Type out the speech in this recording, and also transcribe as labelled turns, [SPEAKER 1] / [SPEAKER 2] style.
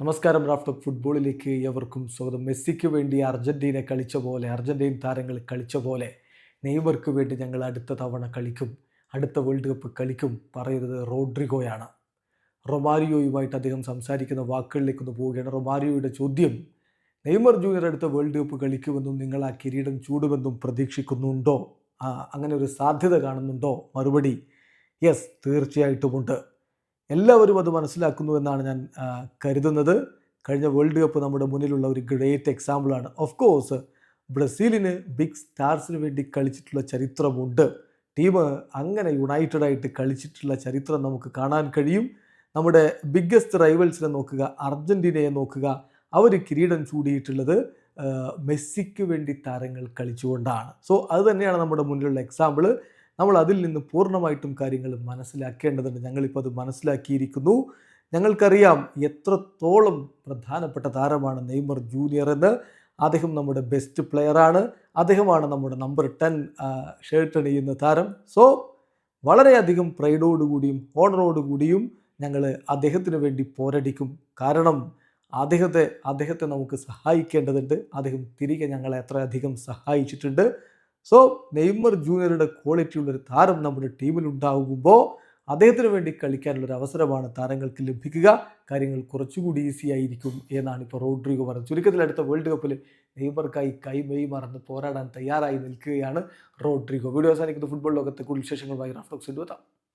[SPEAKER 1] നമസ്കാരം റാഫ്റ്റ് ഫുട്ബോളിലേക്ക് എവർക്കും സ്വാഗതം. മെസ്സിക്ക് വേണ്ടി അർജന്റീന കളിച്ച പോലെ അർജന്റീൻ താരങ്ങൾ കളിച്ച പോലെ നെയ്മർക്ക് വേണ്ടി ഞങ്ങൾ അടുത്ത തവണ കളിക്കും അടുത്ത വേൾഡ് കപ്പ് കളിക്കും പറയുന്നത് റോഡ്രിഗോയാണ്. റൊമാരിയോയുമായിട്ട് അദ്ദേഹം സംസാരിക്കുന്ന വാക്കുകളിലേക്ക് ഒന്ന് പോവുകയാണ്. റൊമാരിയോയുടെ ചോദ്യം നെയ്മർ ജൂനിയർ അടുത്ത വേൾഡ് കപ്പ് കളിക്കുമെന്നും നിങ്ങൾ ആ കിരീടം ചൂടുമെന്നും പ്രതീക്ഷിക്കുന്നുണ്ടോ? അങ്ങനെ ഒരു സാധ്യത കാണുന്നുണ്ടോ? മറുപടി യെസ് തീർച്ചയായിട്ടുമുണ്ട്. എല്ലാവരും അത് മനസ്സിലാക്കുന്നു എന്നാണ് ഞാൻ കരുതുന്നത്. കഴിഞ്ഞ വേൾഡ് കപ്പ് നമ്മുടെ മുന്നിലുള്ള ഒരു ഗ്രേറ്റ് എക്സാമ്പിളാണ് ഓഫ് കോഴ്സ് ബ്രസീലിന് ബിഗ് സ്റ്റാർസിന് വേണ്ടി കളിച്ചിട്ടുള്ള ചരിത്രമുണ്ട്. ടീം അങ്ങനെ യുണൈറ്റഡ് ആയിട്ട് കളിച്ചിട്ടുള്ള ചരിത്രം നമുക്ക് കാണാൻ കഴിയും. നമ്മുടെ ബിഗ്ഗസ്റ്റ് റൈവൽസിനെ നോക്കുക അർജന്റീനയെ നോക്കുക അവർ കിരീടം ചൂടിയിട്ടുള്ളത് മെസ്സിക്ക് വേണ്ടി താരങ്ങൾ കളിച്ചുകൊണ്ടാണ്. സോ അത് തന്നെയാണ് നമ്മുടെ മുന്നിലുള്ള എക്സാമ്പിൾ നമ്മൾ അതിൽ നിന്ന് പൂർണമായിട്ടും കാര്യങ്ങൾ മനസ്സിലാക്കേണ്ടതുണ്ട്. ഞങ്ങളിപ്പോൾ അത് മനസ്സിലാക്കിയിരിക്കുന്നു. ഞങ്ങൾക്കറിയാം എത്രത്തോളം പ്രധാനപ്പെട്ട താരമാണ് നെയ്മർ ജൂനിയർ എന്ന്. അദ്ദേഹം നമ്മുടെ ബെസ്റ്റ് പ്ലെയറാണ് അദ്ദേഹമാണ് നമ്മുടെ നമ്പർ ടെൻ ഷർട്ട് അണിയുന്ന താരം. സോ വളരെയധികം പ്രൈഡോടുകൂടിയും ഓണറോടുകൂടിയും ഞങ്ങൾ അദ്ദേഹത്തിന് വേണ്ടി പോരടിക്കും. കാരണം അദ്ദേഹത്തെ അദ്ദേഹത്തെ നമുക്ക് സഹായിക്കേണ്ടതുണ്ട്. അദ്ദേഹം തിരികെ ഞങ്ങളെ അത്രയധികം സഹായിച്ചിട്ടുണ്ട്. സോ നെയ്മർ ജൂനിയറുടെ ക്വാളിറ്റി ഉള്ളൊരു താരം നമ്മുടെ ടീമിൽ ഉണ്ടാകുമ്പോൾ അദ്ദേഹത്തിന് വേണ്ടി കളിക്കാനുള്ള ഒരു അവസരമാണ് താരങ്ങൾക്ക് ലഭിക്കുക. കാര്യങ്ങൾ കുറച്ചുകൂടി ഈസി ആയിരിക്കും എന്നാണ് ഇപ്പോൾ റോഡ്രിഗോ പറഞ്ഞത്. ചുരുക്കത്തിൽ അടുത്ത വേൾഡ് കപ്പിൽ നെയ്മർക്കായി കൈമെയ് മറന്ന് പോരാടാൻ തയ്യാറായി നിൽക്കുകയാണ് റോഡ്രിഗോ. വീഡിയോ അവസാനിക്കുന്ന. ഫുട്ബോൾ ലോകത്തെ കൂടുതൽ വിശേഷങ്ങളുമായി റാഫ്റ്റോക്സ് എത്താം.